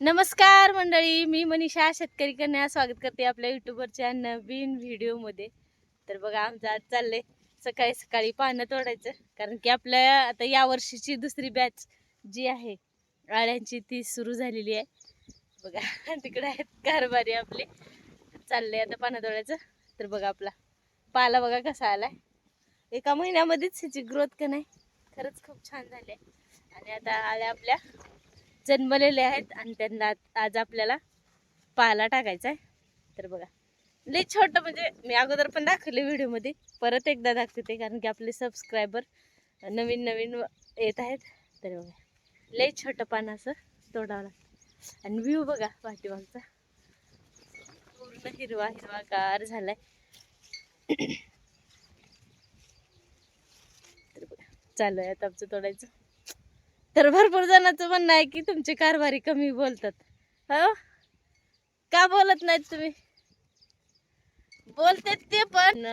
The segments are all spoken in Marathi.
नमस्कार मंडळी मी मनीषा शेतकरी कन्या. स्वागत करते आपल्या युट्यूबवरच्या नवीन व्हिडिओमध्ये. तर बघा आमचं आज चाललंय सकाळी सकाळी पानं तोडायचं. कारण की आपल्या आता या वर्षीची दुसरी बॅच जी आहे आळ्यांची ती सुरू झालेली आहे. बघा तिकडे आहेत कारभारी आपले. चाललंय आता पानं तोडायचं. तर बघा आपला पाला बघा कसा आलाय. एका महिन्यामध्येच ह्याची ग्रोथ का नाही? खरंच खूप छान झाली आहे आणि आता आल्या आपल्या जन्मलेले आहेत आणि त्यांना आज- आज आपल्याला पाला टाकायचा आहे. तर बघा लई छोटं म्हणजे मी अगोदर पण दाखवले व्हिडिओमध्ये. परत एकदा दाखवते कारण की आपले सबस्क्रायबर नवीन नवीन व- येत आहेत. तर बघा लई छोटं पान असं तोडावं लागतं. आणि व्ह्यू बघा पाठीमागचा. पूर्ण हिरवा हिरवागार झालाय. तर बघा चालू आहे आता आमचं तोडायचं. तर भरपूर जणांचं म्हणणं आहे की तुमचे कारभारी कमी बोलतात. हो? का बोलत नाहीत तुम्ही? बोलतात ते पण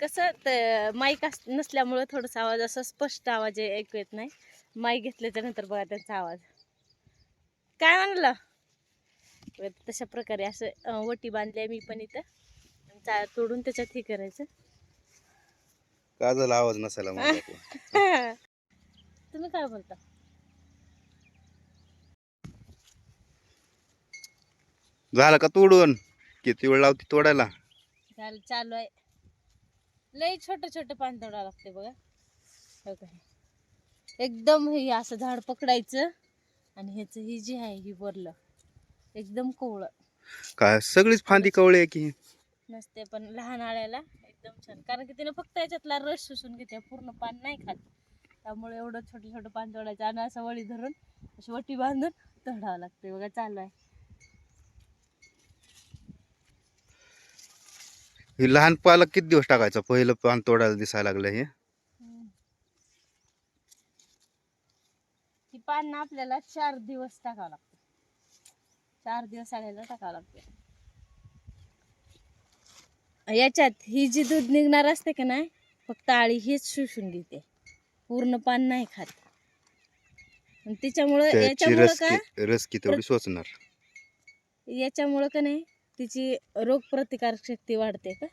कसं माईक नसल्यामुळं थोडासा आवाज असा स्पष्ट आवाज ऐकू येत नाही. माईक घेतल्याच्या नंतर बघा त्यांचा आवाज. काय म्हणलं? तशा प्रकारे असं वटी बांधली मी पण इथं. तोडून त्याच्यात हे करायचं. का झाला आवाज नसायला तुम्ही काय बोलता? झालं का तोडून? किती वेळ लावती तोडायला? चाल चालू आहे. लई छोट छोट पान तोडावं लागते बघा. हो का. एकदम हे असं झाड पकडायचं आणि ह्याच ही जी आहे ही वरलं. एकदम कोवळं. काय सगळीच फांदी कवळी आहे की? नसते पण लहान आळ्याला एकदम छान. कारण की तिने फक्त याच्यातला रस शोषून घेते पूर्ण पान नाही खात. त्यामुळे एवढं छोटं छोटं पान तोडायचं आणि असं वळी धरून अशी वटी बांधून तोडावं लागते. बघा चालू आहे. हे लहान पालक किती दिवस टाकायचं? पहिलं पान तोडायला दिसायला लागलं हे. ती पान आपल्याला चार दिवस टाकावं लागते. चार दिवस आल्याला टाकावं लागते. याच्यात ही जी दूध निघणार असते का नाही फक्त आळी हीच शोषून घेते. पूर्ण पान नाही खात. आणि तिच्यामुळं त्याची याच्यामुळं रस का की रस की तेवढी सोचणार याच्यामुळं का नाही तिची रोगप्रतिकारक शक्ती वाढते का?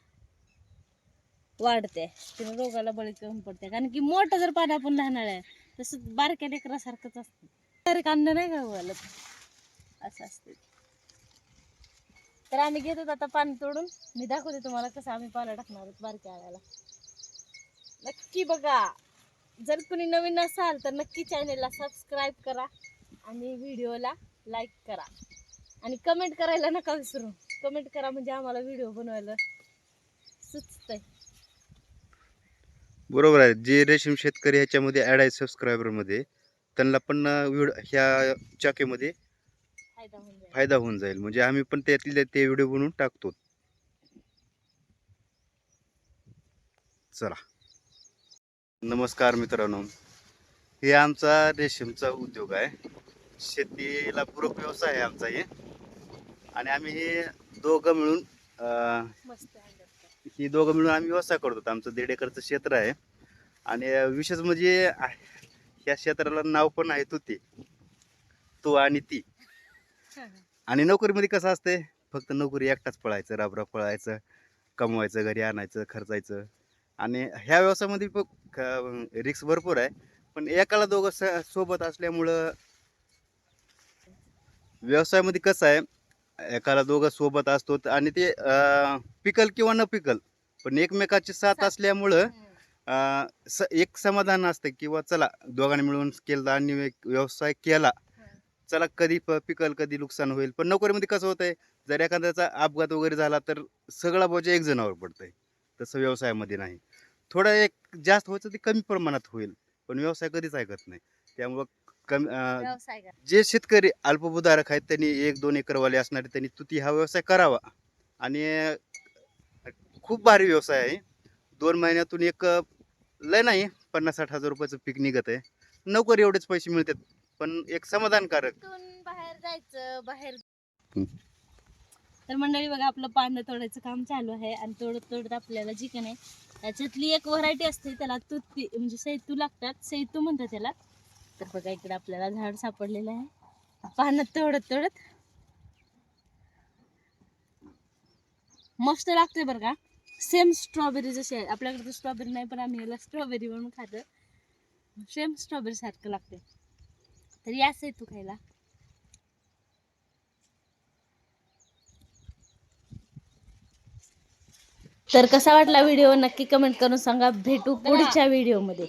वाढते. तिने रोगाला बळी कमी पडते. कारण की मोठं जर पाणी आपण राहणार आहे तसं बारक्या लेकरासारखंच असतं. तरी अन्न नाही का घालत असं असते. तर आम्ही घेतो आता पाणी तोडून. मी दाखवते तुम्हाला कसं आम्ही पाला टाकणार आहोत बारक्या आळ्याला. नक्की बघा. जर कुणी नवीन असाल तर नक्की चॅनेलला सबस्क्राईब करा आणि व्हिडिओला लाईक करा. आणि कमेंट करायला नका विसरू. कमेंट करा म्हणजे आम्हाला व्हिडिओ बनवायला सुचतंय. बरोबर आहे. जे रेशीम शेतकरी ह्याच्यामध्ये ऍड आहे सबस्क्रायबरमध्ये त्यांना पण व्हिडिओ ह्या चाकेमध्ये फायदा होऊन जाईल. फायदा होऊन जाईल. म्हणजे आम्ही पण त्यातले ते व्हिडिओ बनवून टाकतो. चला. नमस्कार मित्रांनो. हे आमचा रेशीमचा उद्योग आहे. शेतीला पूरक व्यवसाय आहे आमचा हे. आणि आम्ही हे दोघं मिळून अं, ही दोघं मिळून आम्ही व्यवसाय करतो आमचं दीड एकरचं क्षेत्र आहे. आणि विशेष म्हणजे आ- ह्या क्षेत्राला नाव पण आहे तू ती तू आणि ती. आणि नोकरीमध्ये कसं असते? फक्त नोकरी एकटाच पळायचं राबराब पळायचं कमवायचं घरी आणायचं खर्चायचं. आणि ह्या व्यवसायामध्ये रिक्स भरपूर आहे. पण एकाला दोघं स- सोबत असल्यामुळं व्यवसायामध्ये कसं आहे? एकाला दोघं सोबत असतो. आणि ते पिकल किंवा न पिकल पण एकमेकाची साथ. असल्यामुळं स- एक समाधान असतं किंवा चला दोघांनी मिळून केलं आणि एक व्यवसाय केला चला कधी प- पिकल कधी नुकसान होईल. पण नोकरीमध्ये कसं होतंय जर एखाद्याचा अपघात वगैरे झाला तर सगळा बोजा एक जणावर पडतंय. तसं व्यवसायामध्ये नाही. थोडं एक जास्त व्हायचं ते कमी प्रमाणात होईल. पण व्यवसाय कधीच ऐकत नाही. त्यामुळं कमी अं, व्यवसाय करा. जे शेतकरी अल्पभूधारक आहेत त्यांनी एक दोन एकरवाले असणारे त्यांनी तुती हा व्यवसाय करावा. आणि अं, खूप भारी व्यवसाय आहे. दोन महिन्यातून एक अं, लय नाही पन्नास साठ हजार रुपयाचं पीक निघत आहे. नोकरी एवढेच पैसे मिळतात पण एक समाधानकारक. इथून बाहेर जायचं बाहेर हम्म. तर मंडळी बघा आपलं पानं तोडायचं काम चालू आहे आणि तोडत तोडत आपल्याला जी का नाही त्याच्यातली एक व्हरायटी असते त्याला तुती म्हणजे सैतू लागतात. सैतू म्हणतात त्याला. तर बघा इकडे आपल्याला झाड सापडलेलं आहे. पाण्यात तोडत तोडत. मस्त लागते बरं का? सेम स्ट्रॉबेरी जशी आहे. आपल्याकडे तर स्ट्रॉबेरी नाही पण आम्ही याला स्ट्रॉबेरी म्हणून खातो. सेम स्ट्रॉबेरी सारखं लागते तर याच आहे तू खायला. तर कसा वाटला व्हिडिओ? नक्की कमेंट करून सांगा. भेटू पुढच्या व्हिडिओमध्ये.